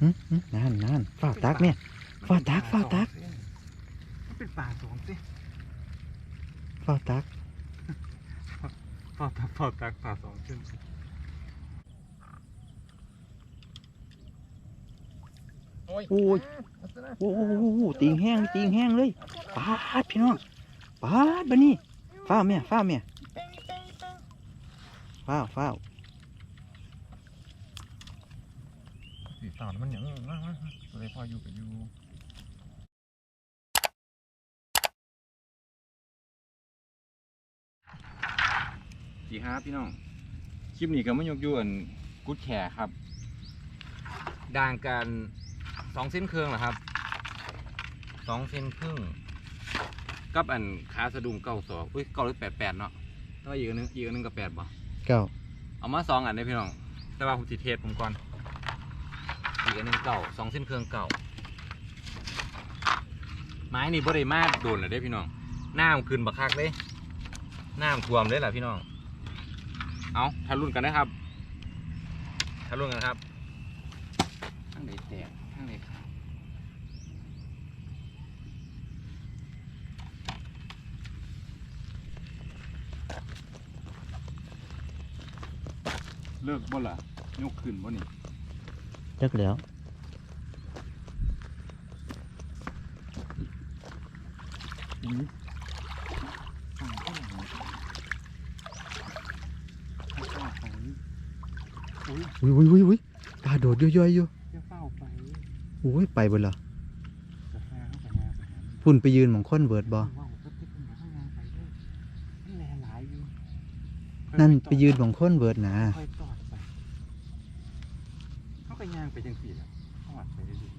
หึหึนั่นนั่นฝ้าวตักเนี่ยฟาดตักฟาดตักมันเป็นป่าสองสิฝ้าวตักฟาดตักฟาดตักป่าสองเส้นโอ้ยโอ้ยโอ้โหโอ้โหตีงแห้งตีงแห้งเลยปาดพี่น้องปาดบะนี่ฝ้าวเมียฝ้าวเมียฝ้าวฝ้าว สีสาวมันอย่างนี้มากเลยพออยู่กับอยู่สีห้าพี่น้อง คลิปนี้ก็มายกยวนกุดแขครับด่างกันสองเส้นเครื่องเหรอครับสองเส้นครึ่งกับอันขาสะดุ้งเก้าสองอุ้ยเก้าหรือแปดแปดเนาะแต่ว่าอีกอันนึงอีกอันนึงก็แปดบ่เก้าเอามาสองอันได้พี่น้อง แต่ว่าผมจิเทสผมก่อนอี กอันหนึงเก่าสองเส้นเครื่องเก่า ไม้นี่บ่ได้มาโดนเลยได้พี่น้องน้ำขึ้นบักคักเลยน้ำท่วมเลยแหละพี่น้อง เอาทารุ่นกันนะครับทารุ่นกันครับข้างไหนแตกข้างไหนขาดเลิกบ่ล่ะยกขึ้นบ่นี่ จักแล้วอุ้ยฝั่งข้างหลังข้างหลังอุ้ยอุ้ยอุ้ยอุ้ยอุ้ยปลาโดดย่อยๆอยู่จะเฝ้าไปอุ้ยไปเบนละจะหาเข้าไปหาไปหาพุ่นไปยืนหมองค้อนเวิร์ดบ่ว้าวก็ติดขึ้นมาข้างล่างไปเลยมันแลหลายอยู่นั่นไปยืนหมองค้อนเวิร์ดนะ ค่อยตอดไปเขาก็ย่างไปจังสี่แหละทอดไปเรื่อยๆ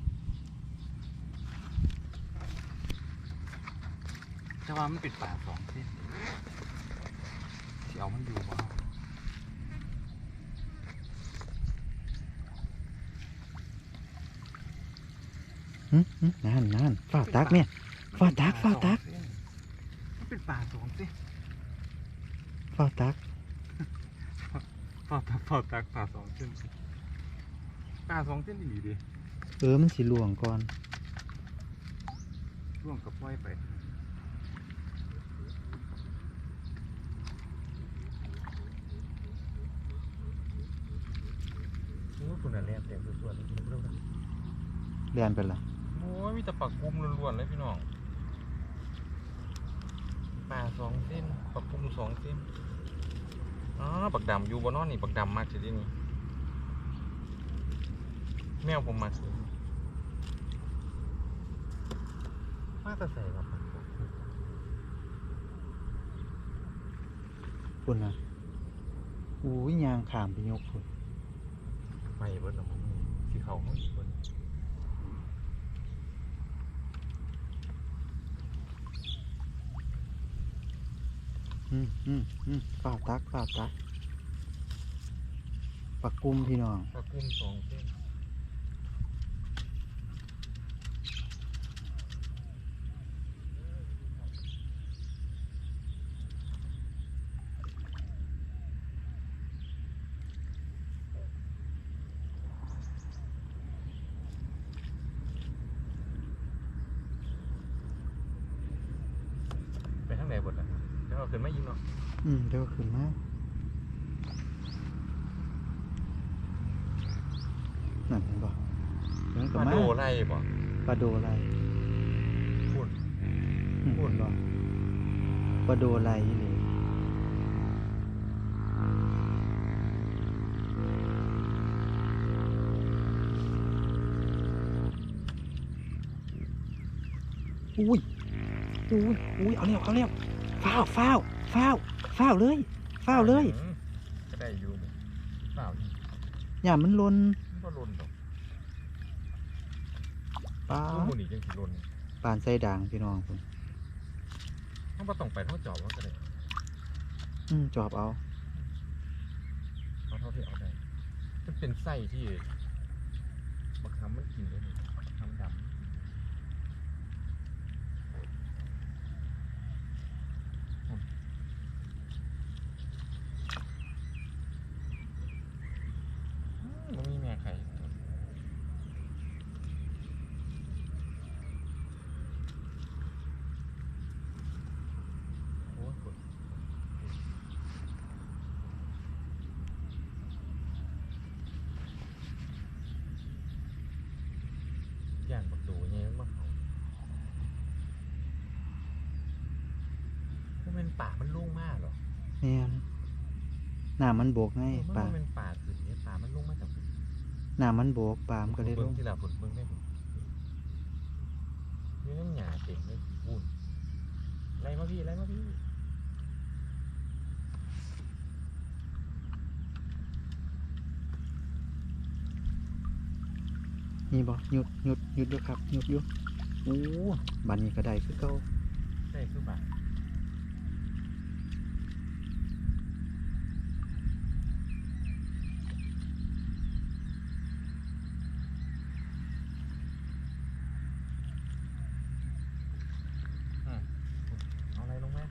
แต่ว่ามันเป็นป่าสองเส้นที่เอามันอยู่บ่หึหึนั่นนั่นฝ้าวตักเนี่ยฟาดตักฟาดตักมันเป็นป่าสองเส้นฝ้าวตักป่าตักป่าตักป่าสองเส้น ป่าสองเส้นดีดิเออมันสิหลวงก่อน ร่วงกับปล่อยไปโอ้คุณอันแรกเต็มส่วนๆเลยเรียนไปละโอ้ยมีแต่ปักกุมล้วนๆเลยพี่น้องปลาสองเส้นปักกุมสองเส้นอ๋อปักดำอยู่บนนอนนี่ปักดำมากสิที่นี่ แมวผมมาสิมาแต่ใส่ครับพุ่นนะอุ้ยยางขามไปยกพุ่นไม่เบิดหรอกผมสีเขาเขาอีกคนอืมอืมอืมฝ้าวตักฝ้าวตักปักกุมพี่น้องปักกุมสองเส้น ไปทางไหนบดล่ะแล้วเอาขึ้นไม่ยิงเนาะ อืมเดี๋ยวขึ้นมา นั่นเห็นบ่เดี๋ยวมันก็มามาโดไล่บ่ปลาโดอะไรพูดอืมพูดบ่ปลาโดอะไรนี่อุ้ยอุ้ยอุ้ยเอาเร็วเอาเร็วฟ้าวฟ้าวฟ้าวฟ้าวเลยฟ้าวเลยอืมก็ได้อยู่นี่เปล่าอีก อย่ามันลนมันก็ ลนดอกปลาลูกมันนี่ยังสิลนปานใส่ด่างพี่น้องคุณมันบ่ต้องไปเท่าจอบมันก็ได้อืมจอบเอาเอาเท่าที่เอาได้มันเป็นไส้ที่บักคำมันกินได้นี่บักคำดำอืมมันมีแม่ไข่ ป่ามันลุ่งมากเหรอแม่นน้ำมันโบกไงมันปลาบ่เป็นป่าขึ้นเนี่ยป่ามันลุ่งมาจากน้ำมันโบกปลามันก็เลยลเบิ่งงที่ละผลเบิ่งได้ผลนี่นั่นหยาเต็มเลยอุ่นไล่มาพี่ไล่มาพี่นี่บ่หยุดหยุดหยุดอยู่ครับหยุดอยู่โอ้บัดนี้ก็ได้คือเก่าได้คือป่าอืมเอาอะไรลงมา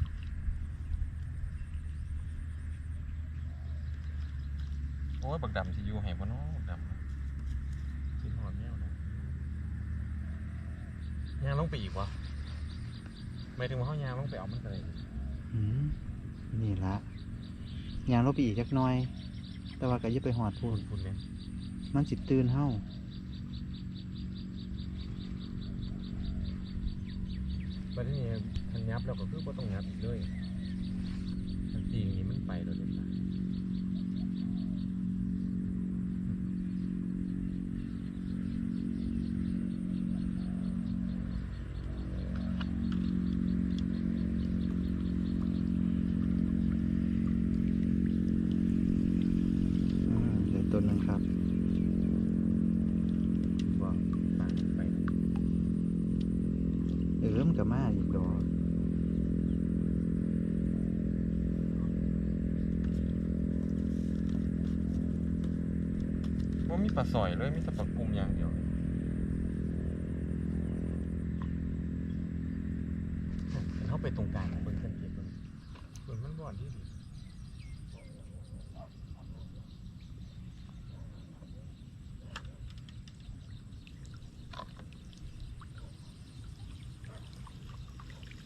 โอ้ย บักดำสิอยู่ให้บ่เนาะบักดำกินหอดแมวนะยางลงไปอีกวะหมายถึงว่าเขายางลงไปเอามันเลยอืมนี่ละยางลบไปอีกจักหน่อย แต่ว่าก็อย่าไปหอดพูคุนณคุณเนี่ยมันสิตื่นเฮาประเด็นนี้ทันยับแล้วก็คือว่าต้องยับอีกเลยทันตีอย่างนี้มันไปแล้วเลยนะอืมเดี๋ยวตัวหนึงครับ ว่าต่างไป เออมันก็มาอีกดอก ว่ามีปลา สอยเลยมีแต่ปลากลุ่มอย่างเดียวเข้าไปตรงกลางเบิ่งสังเกตเบิ่งเบิ่งมันบ่อนที่ดี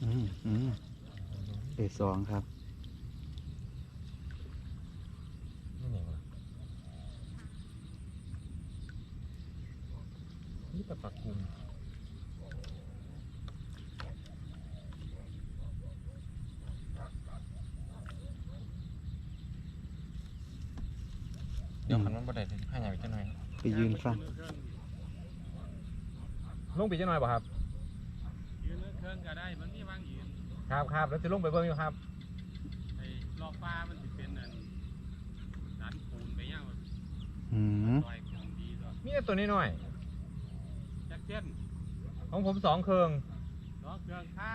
อืมอืมเดี๋ยวสองครับ นี่ไงวะนี่แต่ปลากลุ่มเดี๋ยวขันมันบ่ได้เลยผ้าใหญ่ไปจังหน่อ ยไปยืนฟังลงไปจังหน่อยบ่ครับยืนเครื่องก็ได้มันมีวางยืนครับครับแล้วจะลงไปเบิ่งอยู่ครับไอ้รอบฟ้ามันสิเป็นอันสันปูนไปย่างอืมซอยคงดีตัวมีแต่ตัวนี้หน่อยจักเช่นของผมสองเครื่องล้อเครื่องค่า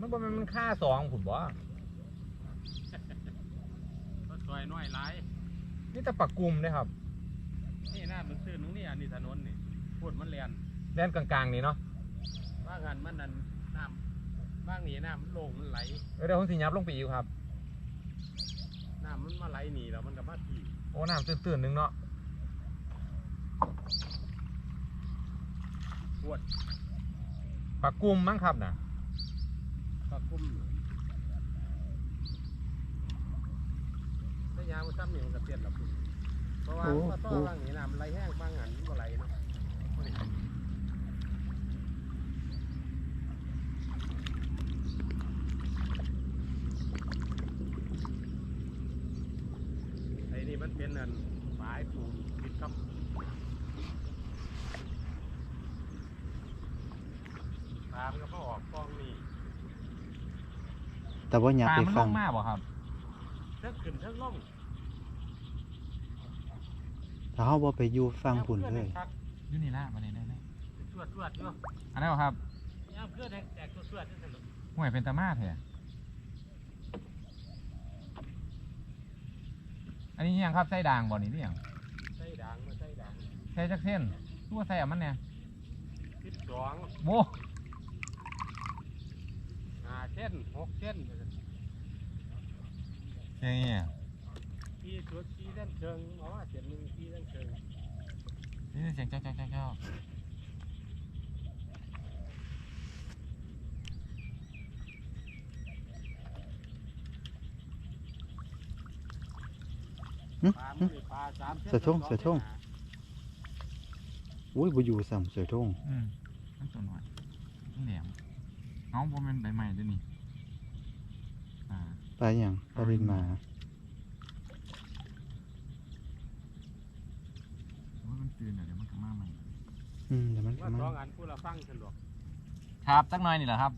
มันบ่แม่นมันค่าสองผมบ่ก็ซอยน้อยหลายนี่แต่ปักกลุ่มเด้ครับ นี่หน้ามันตื้นตรงนี้อันนี้ถนนนี่พูดมันเรียนแดนกลางๆนี่เนาะว่างานมันนั่นน้ำว่างนี่น้ำมันโลงมันไหลเออเดี๋ยวผมสิยับลงไปอีกครับน้ำมันมาไหลหนีแล้วมันก็มาทีโอ้น้ำตื้นๆนึงเนาะปวดปักกลุ่มมั้งครับน่ะก็คุ้มถ้ายางมันซ้ำอย่างมันก็เปลี่ยนแล้วพุ่น เพราะว่ามันต้องว่างนี่น้ำมันไหลแห้งว่างหันก็ไหลเนาะไอ้นี่มันเป็นอันฝายปูนปิดครับตามก็เขาออกกล้องนี่แต่ว่าอย่าไปฟังมากบ่ครับเทิงขึ้นเทิงล่อง ถ้าเฮาบ่ไปอยู่ฟังพุ่นเลยครับอยู่นี่ละมานี่ได้สวดสวดอยู่อันนั้นครับย่ามเพื่อนแตกตัวสวดที่สนุกห่วยเป็นตามาแท้อันนี้ยังครับไส้ด่างบ่นี่หรือยังใส่ด่างมาใส่ด่างใส่จักเส้นตัวใส่เอามันเนี่ยสิบสองโมห้าเส้นหกเส้นเจ๊เนี่ยพี่ชุด พี่เส้นเชิงอ๋อเส้นหนึ่งพี่เส้นเชิงนี่เสียงเจ้าเจ้าเจ้าเจ้าหึปลาหึไม่ได้ปลาสามเส้นเสือทุ่งเสือทุ่ง อุ้ยบ่อยู่ซ้ำเสือทงอืมนั่นตัวหน่อยนี่แหลมเอาบ่แม่นใบใหม่ด้วยนี่ปลาอย่างปลาดินหมา ว่ามัน ตื่นเดี๋ยวมันก็มาใหม่อืมเดี๋ยวมันว่าก็สองมาอันผู้ละฟังสะดวกครับสักหน่อยนี่แหละครับ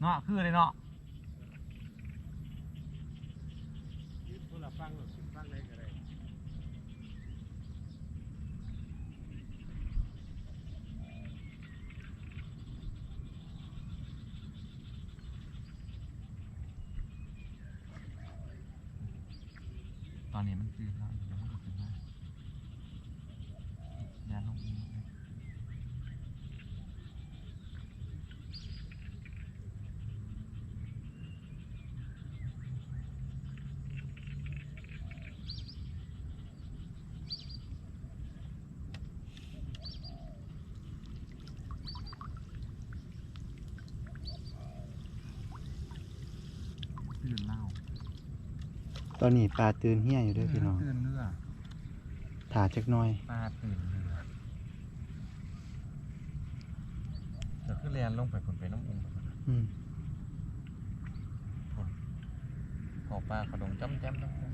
เนาะคือเลยเนาะผู้ละฟังหรือฟังได้ก็ได้ตอนนี้มันตื่นแล้วเดี๋ยวมันก็ตื่นมาอย่าลงมือเลย ตื่นเล่า ต อนนี้ปลาตื่นเฮี้ยอยู่เด้วยพี่น้องตื่นเรือถาจักหน่อยปลาตื่นเรือเดี๋ยวขึ้นเรียนลงไปคนไปน้ำอุ้งอืมขอปลาขอดงจ้ำแจ้มจ้ำแจ้ม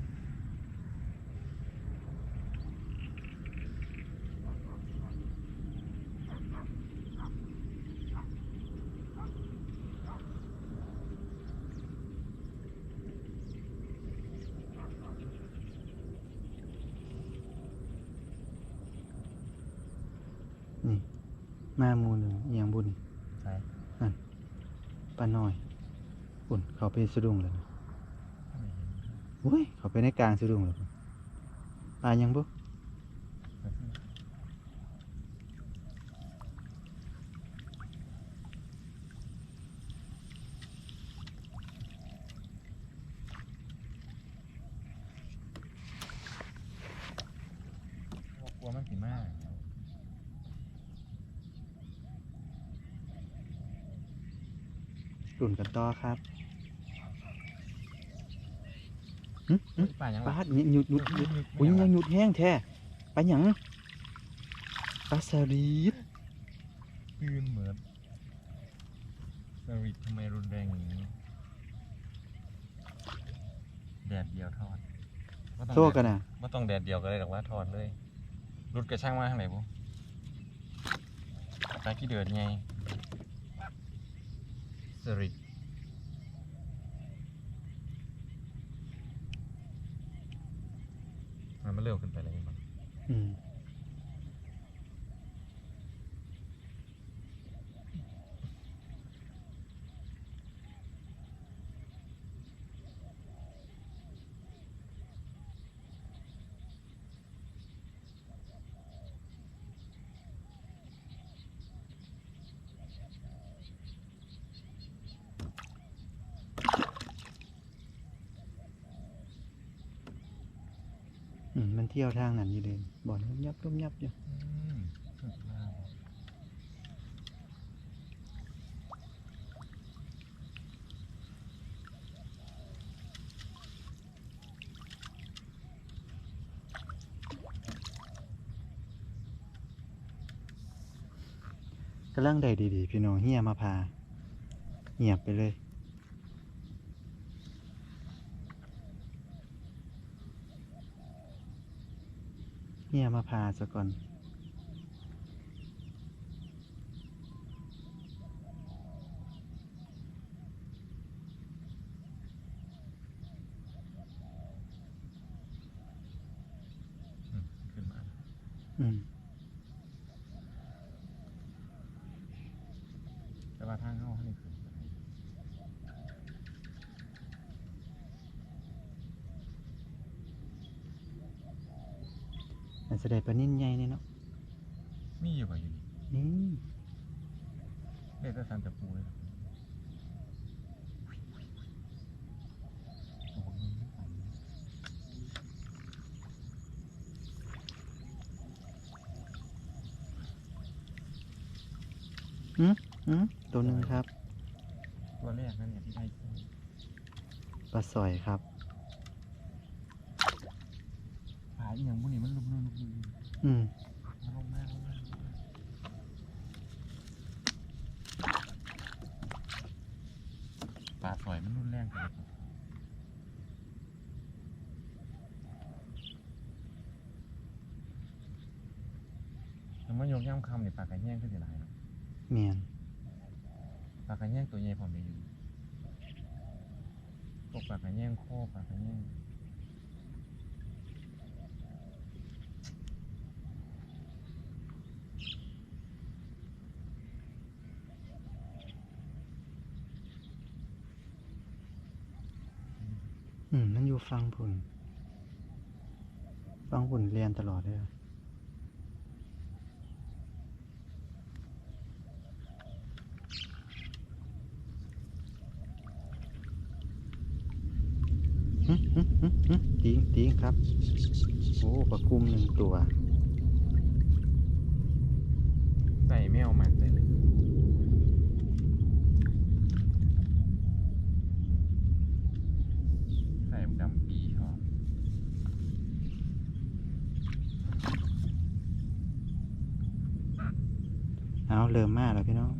นี่มาหมูหนึ่งอหย่างบุญ ใช่ ปลาน้อย บุญเขาไปสะดุ้งเลยนะไม่เห็นโอ้ยเขาไปในกลางสะดุ้งเลยปลายังบุกลัวมันสิมากหลุนกันต่อครับหึหึ ปลายังปล่ะลาเนี่ยหยุดหยุดหยุดอุ้ยยังหยุดแห้งแท้ปลาหยังปลาสลิดตื่นเหมือนสวิตทำไมรุนแรงอย่างนี้แดดเดียวทอดบ่ต้องโซ่แดดกันนะไม่ต้องแดดเดียวก็ได้หรอกว่าถอดเลยรุดกระช่างมาทางไหนบุตาขี้เดือดไงสริด มันเร็วขึ้นไปเลยมั้ง ที่ยวทางนั้นอยู่เลยบ่อนยุ่มยับยุ่มยับอยู่อืมสุดมากกำลังได้ดีๆ พี่น้องเฮียมาพาเงียบไปเลย เฮียมาพาซะก่อนอืมขึ้นมาอืมแต่ว่าทางเข้าให้ขึ้นไป มัน จะได้ปลานิ่นใหญ่เนี่ยเนาะมีอยู่ป่ะอยู่นี่นี่เรียกก็สันตะปูเลยโอ้โหมันไม่ไปอืมตัวหนึ่งครับ ตัวแรกนั่นเนี่ยที่ได้คู่ปลาสอยครับ ปลาสอยมันรุนแรงครับแล้วมัโยกย่ำคำเนี่ยปลากระแยงขึ้นสิหลายเนาะเมียนปลากระแยงตัวใหญ่ผมมีอยู่กปลากระแยงโคปลากระแยง อืม มันอยู่ฟังพุ่นฟังพุ่นเรียนตลอดเลยอะหึหึหึหึติงติงครับ โอ้ปลากุมหนึ่งตัว ใส่แมวมันเลยเลยใส่ดำปีชอบ เริ่มมากแล้วพี่น้อง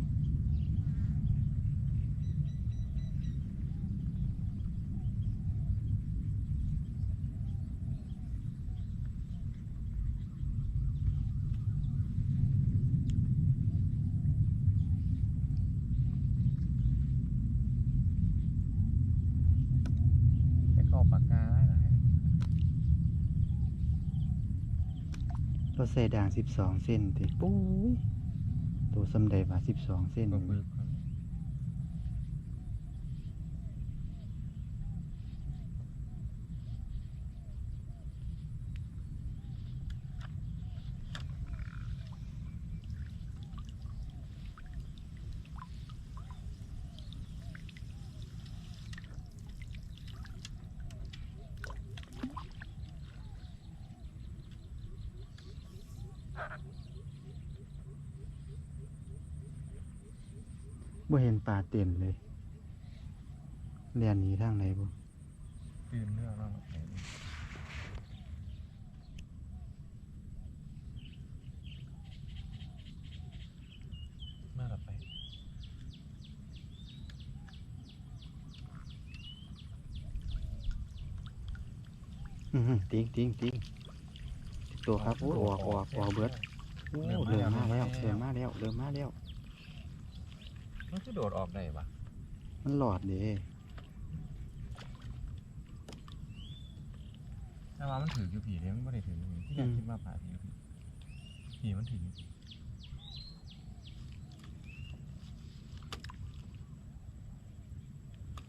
แต่ก็เอาปากกาได้หลายเราใส่ด่างสิบสองเส้นติปุ้ย ตัวสมเด็จว่าสิบสองเส้น ปลาบึกครับ บ่ เห็นป่าเต็มเลยเรียนหนีทางไหนบ่ตื่นเรื่องแล้วเนาะมาหลับไปอือหือติงติงติงตัวครับโอ้ออกออกออกเบิดโอ้เริ่มมาแล้วเริ่มมาแล้วเริ่มมาแล้ว มันจะโดดออกได้ปะมันหลอดเด้แต่ว่ามันถืออยู่ผีเลยมันไม่ได้ถืออยู่ผีที่อยากคิดว่าป่าผีอยู่ผีผีมันถืออยู่ผี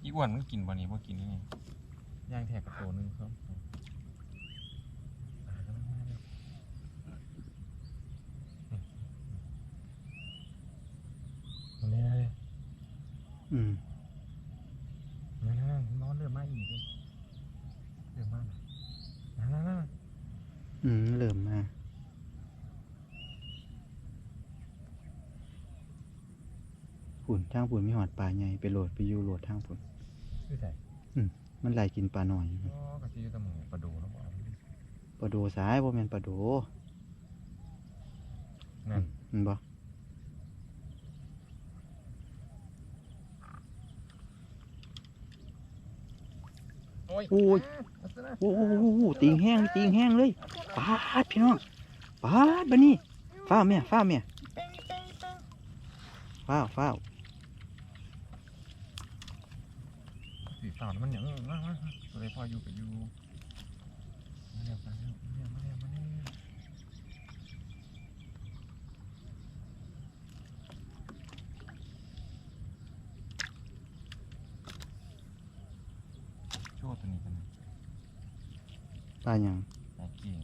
อีอ้วนมันกินวันนี้ว่ากินนี่ไงย่างแทกกับตัวหนึงครับอ่ากำลังมาแล้วมันเลยเลย อืมนั่นนั่นนอนเรือมาอีกเลยเรือมานั่นนั่นนั่นอืมเริ่มมาฝุ่นทางฝุ่นมีหอดปลาใหญ่ไปโหลดไปอยู่โหลดทางฝุ่นคือใส่มันไหลกินปลาหน่อยอ๋อกะทิอยู่แตะหมูปลาดูแล้วบอกปลาโดซ้ายบ่แม่นปลาโดนั่นมันบ่ โอ้ยโอ้ยเอาซะนะโอ้โหโอ้โหติงแห้งติงแห้งเลยปาดพี่น้องปาดบัดนี้ฟ้าวแม่ฟ้าวแม่ฟ้าวฟ้าวสีสาวมันหยังมามามาตัวใดพ่ออยู่กับอยู่มาเร็วมาเร็วมาเร็วมาเร็วมาเร็วโชว์ตัวนี้กันนะ ปลาหยังปลาเก่ง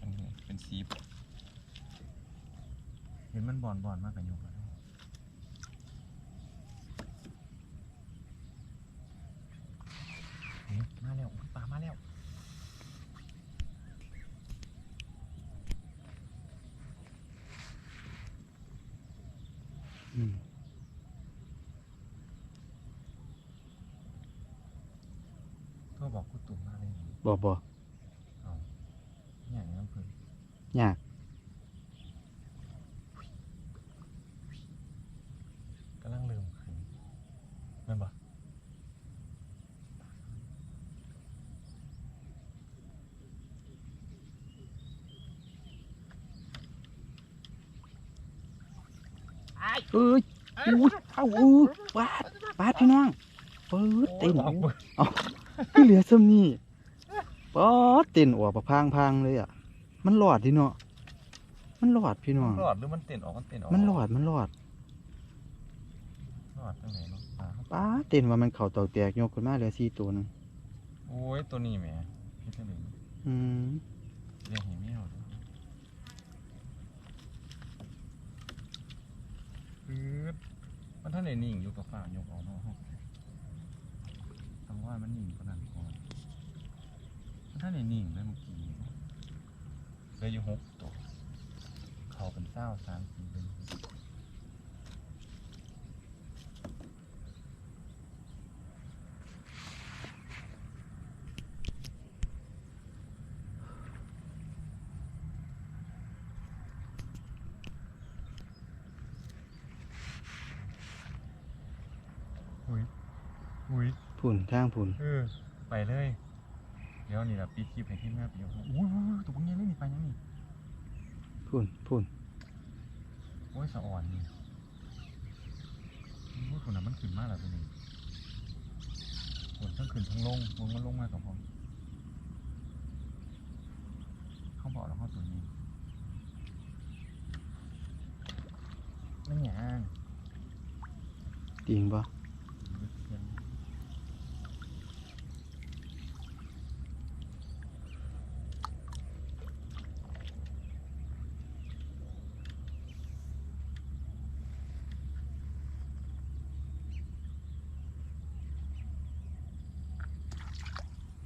อันนี้เป็นซีฟเห็นมันบอนบอนมากกับยุกแบอกกูตุ่มมากเลยบ่บ่อย่างนี้เพื่อนยากกำลังลืมคืนไม่บอกเอ้ยอุ้ยเอาอู้บาดบาดพี่น้องปื๊ดเต็มออก คือเหลือซ้ำนี่ป๊อดเต็นออกปะพังพังๆเลยอะ มันหลอดดิเนาะ มันหลอดพี่น้อง หลอดหรือมันเต้นออกมันเต้นออกมันหลอดมันหลอดหลอดจังไหนเนาะอ่าครับป้าดเต็นว่ามันเข่าตอกแตกยกขึ้นมาเหลือสี่ตัวหนึงโอ้ยตัวนี้แหมพี่จังไหนอืมเรียกเห็นไม่เอาเลยปื๊ดมันท่านไหนนิ่งอยู่กับฝ่ายกออกนอกห้องต้อง ว่ามันนิ่งขนาดก่อนมันท่านไหนนิ่งเลยเมื่อกี้เลยอยู่หกตัวเขาเป็นเศร้าสามสี่เป็น อุ้ย อุ้ยผุ่นทางผุ่นเออไปเลย เดี๋ยวนี่แหละปีคลิปให้ทีมงานไปยกอุ้ยอุ้ยอุ้ยตัวพวกนี้เล่นนี่ไปยังนี่ผุ่นผุ่นโอ้ยสะอ่อนนี่โอ้ยคนน่ะมันขึ้นมากแล้วตัวนี้คนทั้งขึ้นทั้งลงลงมันลงมากับผมเขาบอกแล้วเขาตัวนี้ไม่หยางจริงปะ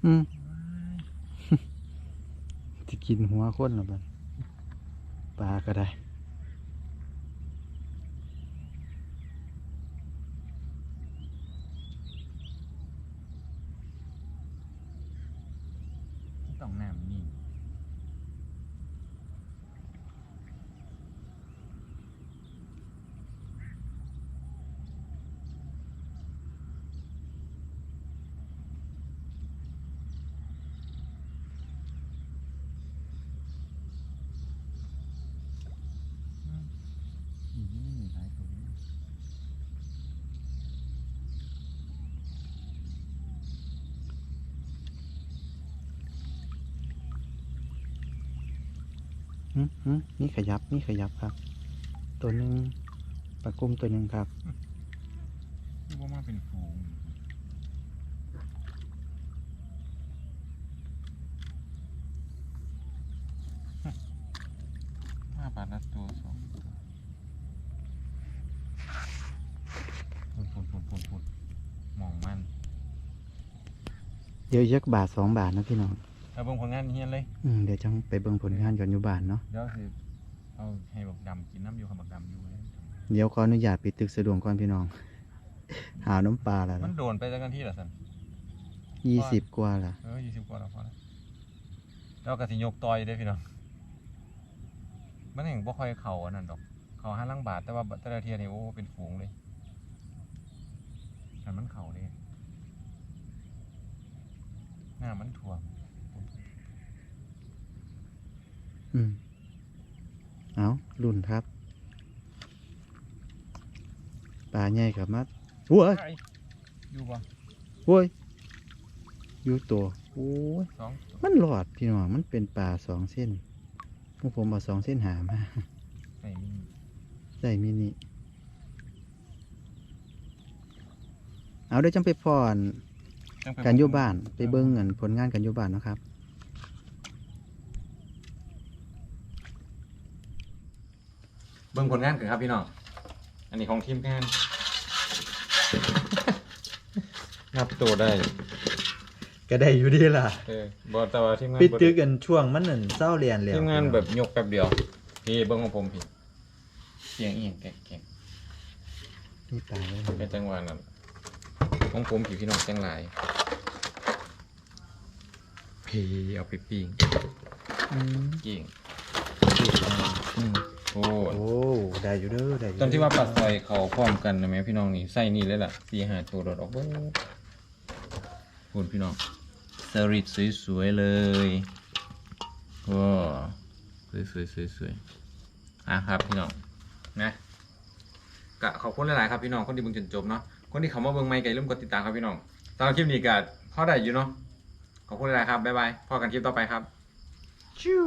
อืมจะกินหัวคนหรอบัดปลาก็ได้ต้องน้ำนี่ อีนี่ไม่มีหลายตัวนี้ อืมอืม นี่ขยับนี่ขยับครับ ตัวหนึ่งปลากุ้มตัวหนึ่งครับที่ว่ามาเป็นฝูงห้าบาทละตัวสองตัวปุ่นปุ่นปุ่นปุ่นปุ่นมองมันเดี๋ยวยักบาทสองบาทนะพี่น้อง เอาเบิ่งผลงานเฮียนเลย อืมเดี๋ยวจังไปเบิ่งผลงานก่อนอยู่บ้านเนาะ เดี๋ยวสิเอาให้บักดำกินน้ำอยู่คำบักดำอยู่เลยเดี๋ยวขออนุญาตปิดตึกสะดวกก่อนพี่น้อง หาน้ำปลาแล้วมันโดนไปจากกันที่เหรอสันยี่สิบกว่าละเออยี่สิบกว่าแล้วพอแล้วแล้วก็สิยกต่อยได้อพี่น้อง มันเห็นบ่ค่อยเข่าอันนั้นดอก เขาห้าลังบาทแต่ว่าแต่ละเทียนี่โอ้เป็นฝูงเลยแต่มันเข่าเลยหน้ามันถ่วม อืม เอารุ่นครับ ปลาใหญ่กับมัดโว้ยอยู่บ่โว้ยอยู่ตัวโอ้ยสองตัวมันหลอดพี่น้องมันเป็นปลาสองเส้นพวกผมเอาสองเส้นหามาใส่มินิใส่มินิเอาเดี๋ยวจังไปพอนจังไปกันอยู่บ้าน ไปเบิ้งเงินผลงานกันอยู่บ้านเนาะครับ เบิ่งผลงานกันครับพี่น้อง อันนี้ของทีมงาน นับตัวได้ ก็ได้อยู่ดีล่ะเออบอกแต่ว่าทีมงานปิดบ่ตึกกันช่วงมันนั่นเศร้าเรียนแล้วทีมงานแบบยกแป๊บเดียว พี่เบิ้งของผมพี่เสียงเอียงแก่งนี่ตายแล้วๆเป็นจังหวะนั้นของผมพี่พี่น้องจังหลายพี่เอาไปปิ้งอืมเก่งปิดแล้วอืม โอ้โอ้ได้อยู่เด้อได้อยู่ตอนที่ว่าปัดใส่เขาพร้อมกันนะแม่พี่น้องนี่ใส่นี่เลยล่ะสี่ห้าตัวรถออกเบิ้คุณพี่น้องสริดสวยๆเลยว้าวสวยๆสวยๆอะครับพี่น้องนะก็ขอบคุณหลายๆครับพี่น้องคนที่เบิ่งจนจบเนาะคนที่เขามาเบิ่งใหม่ก็อย่าลืมกดติดตามครับพี่น้องสำหรับคลิปนี้ก็พอได้อยู่เนาะขอบคุณหลายๆครับบ๊ายบายพอกันคลิปต่อไปครับชิว